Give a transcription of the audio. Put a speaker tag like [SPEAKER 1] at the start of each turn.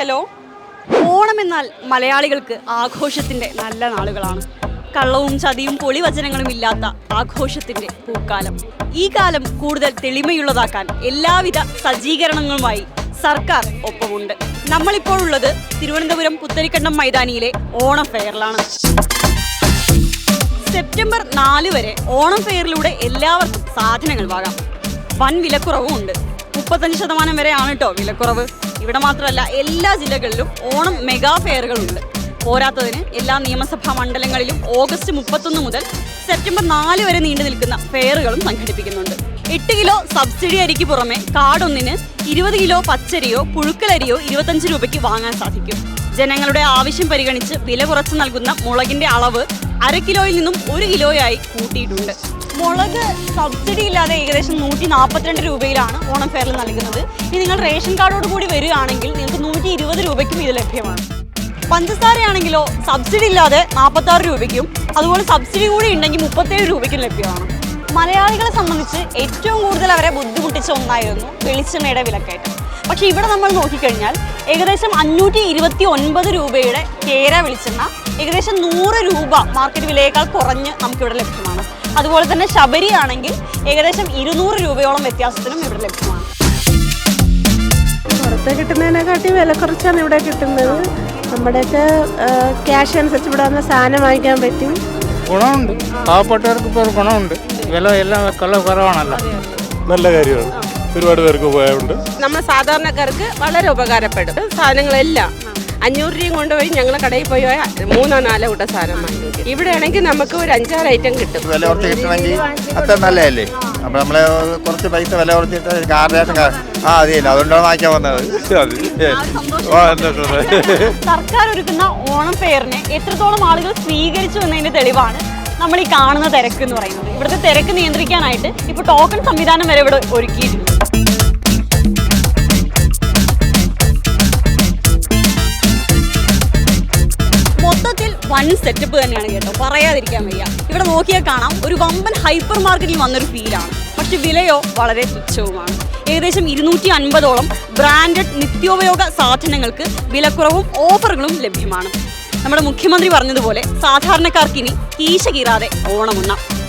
[SPEAKER 1] Hello. Onam എന്നാൽ മലയാളികൾക്ക് ആഘോഷത്തിന്റെ നല്ല നാളുകളാണ്. കള്ളവും ചതിയും പൊളിവചനങ്ങളും ഇല്ലാത്ത ആഘോഷത്തിന്റെ പൂക്കാലം. ഈ കാലം കൂടുതൽ തെളിമയുള്ളതാക്കാൻ എല്ലാവിധ സജ്ജീകരണങ്ങളുമായി സർക്കാർ ഒപ്പമുണ്ട്. നമ്മളിപ്പോൾ ഉള്ളത് തിരുവനന്തപുരം പുത്തരിക്കണ്ടം മൈതാനിയിലെ ഓണം ഫെയറിലാണ്. സെപ്റ്റംബർ നാല് വരെ ഓണം ഫെയറിലൂടെ എല്ലാവർക്കും സാധനങ്ങൾ വാങ്ങാം. വൻ വിലക്കുറവും ഉണ്ട് മുപ്പത്തഞ്ച് ശതമാനം വരെയാണ് കേട്ടോ വിലക്കുറവ്. ഇവിടെ മാത്രമല്ല എല്ലാ ജില്ലകളിലും ഓണം മെഗാ ഫെയറുകളുണ്ട് പോരാത്തതിന് എല്ലാ നിയമസഭാ മണ്ഡലങ്ങളിലും ഓഗസ്റ്റ് മുപ്പത്തൊന്ന് മുതൽ സെപ്റ്റംബർ നാല് വരെ നീണ്ടു നിൽക്കുന്ന ഫെയറുകളും സംഘടിപ്പിക്കുന്നുണ്ട്. എട്ട് കിലോ സബ്സിഡി അരിക്ക് പുറമെ കാടൊന്നിന് ഇരുപത് കിലോ പച്ചരിയോ പുഴുക്കലരിയോ ഇരുപത്തഞ്ച് രൂപയ്ക്ക് വാങ്ങാൻ സാധിക്കും. ജനങ്ങളുടെ ആവശ്യം പരിഗണിച്ച് വില കുറച്ച് നൽകുന്ന മുളകിന്റെ അളവ് അര കിലോയിൽ നിന്നും ഒരു കിലോയായി കൂട്ടിയിട്ടുണ്ട്. മുളക് സബ്സിഡി ഇല്ലാതെ ഏകദേശം നൂറ്റി നാൽപ്പത്തിരണ്ട് രൂപയിലാണ് ഓണം ഫെയറിൽ നൽകുന്നത്. ഇനി നിങ്ങൾ റേഷൻ കാർഡോട് കൂടി വരികയാണെങ്കിൽ നിങ്ങൾക്ക് നൂറ്റി ഇരുപത് രൂപയ്ക്കും ഇത് ലഭ്യമാണ്. പഞ്ചസാരയാണെങ്കിലോ സബ്സിഡി ഇല്ലാതെ നാൽപ്പത്താറ് രൂപയ്ക്കും അതുപോലെ സബ്സിഡി കൂടി ഉണ്ടെങ്കിൽ മുപ്പത്തേഴ് രൂപയ്ക്കും ലഭ്യമാണ്. മലയാളികളെ സംബന്ധിച്ച് ഏറ്റവും കൂടുതൽ അവരെ ബുദ്ധിമുട്ടിച്ച ഒന്നായിരുന്നു വെളിച്ചെണ്ണയുടെ വിലക്കയറ്റം. പക്ഷെ ഇവിടെ നമ്മൾ നോക്കിക്കഴിഞ്ഞാൽ ഏകദേശം അഞ്ഞൂറ്റി ഇരുപത്തി ഒൻപത് രൂപയുടെ കേര വെളിച്ചെണ്ണ ഏകദേശം നൂറ് രൂപ മാർക്കറ്റ് വിലയേക്കാൾ കുറഞ്ഞ് നമുക്കിവിടെ ലഭ്യമാണ്. അതുപോലെ തന്നെ ശബരി ആണെങ്കിൽ ഏകദേശം ഇരുന്നൂറ് രൂപയോളം വ്യത്യാസത്തിനും ഇവിടെ ലഭ്യമാണ്.
[SPEAKER 2] പുറത്ത് കിട്ടുന്നതിനെക്കാട്ടി വില കുറച്ചാണ് ഇവിടെ കിട്ടുന്നത്. നമ്മുടെയൊക്കെ ക്യാഷ് അനുസരിച്ച് ഇവിടെ വന്ന സാധനം വാങ്ങിക്കാൻ പറ്റും.
[SPEAKER 3] ഗുണമുണ്ട്. പാവപ്പെട്ടവർക്ക് ഇപ്പോൾ ഒരു ഗുണമുണ്ട്. വില എല്ലാം കൊല്ല കുറവാണല്ലോ.
[SPEAKER 4] നല്ല കാര്യമാണ്. ഒരുപാട് പേർക്ക് ഉപയോഗമുണ്ട്.
[SPEAKER 5] നമ്മൾ സാധാരണക്കാർക്ക് വളരെ ഉപകാരപ്പെടും. സാധനങ്ങളെല്ലാം അഞ്ഞൂറ് രൂപയും കൊണ്ടുപോയി ഞങ്ങൾ കടയിൽ പോയി മൂന്നോ നാലോ കൂട്ട സാധനം വാങ്ങിക്കും ഇവിടെ ആണെങ്കിൽ നമുക്ക് ഒരു അഞ്ചാറ് ഐറ്റം കിട്ടും.
[SPEAKER 6] അത്ര നല്ലതല്ലേ? അപ്പൊ നമ്മളെ കുറച്ച് പൈസ വില കുറച്ചിട്ട് കാറിനായിട്ട് ആ അതെയല്ല അതുകൊണ്ടാണ് വാങ്ങിക്കാൻ വന്നത്.
[SPEAKER 1] സർക്കാർ ഒരുക്കുന്ന ഓണം ഫെയറിനെ എത്രത്തോളം ആളുകൾ സ്വീകരിച്ചു എന്നതിന്റെ തെളിവാണ് നമ്മൾ ഈ കാണുന്ന തിരക്ക് എന്ന് പറയുന്നത്. ഇവിടുത്തെ തിരക്ക് നിയന്ത്രിക്കാനായിട്ട് ഇപ്പൊ ടോക്കൺ സംവിധാനം വരെ ഇവിടെ ഒരുക്കിയിട്ടുണ്ട്. വൺ സെറ്റപ്പ് തന്നെയാണ് കേട്ടോ. പറയാതിരിക്കാൻ വയ്യ. ഇവിടെ നോക്കിയാൽ കാണാം ഒരു വമ്പൻ ഹൈപ്പർ മാർക്കറ്റിൽ വന്നൊരു ഫീലാണ്. പക്ഷെ വിലയോ വളരെ തുച്ഛവുമാണ്. ഏകദേശം ഇരുന്നൂറ്റി അൻപതോളം ബ്രാൻഡഡ് നിത്യോപയോഗ സാധനങ്ങൾക്ക് വിലക്കുറവും ഓഫറുകളും ലഭ്യമാണ്. നമ്മുടെ മുഖ്യമന്ത്രി പറഞ്ഞതുപോലെ സാധാരണക്കാർക്കിനി കീശ കീറാതെ ഓണമുണ്ണാം.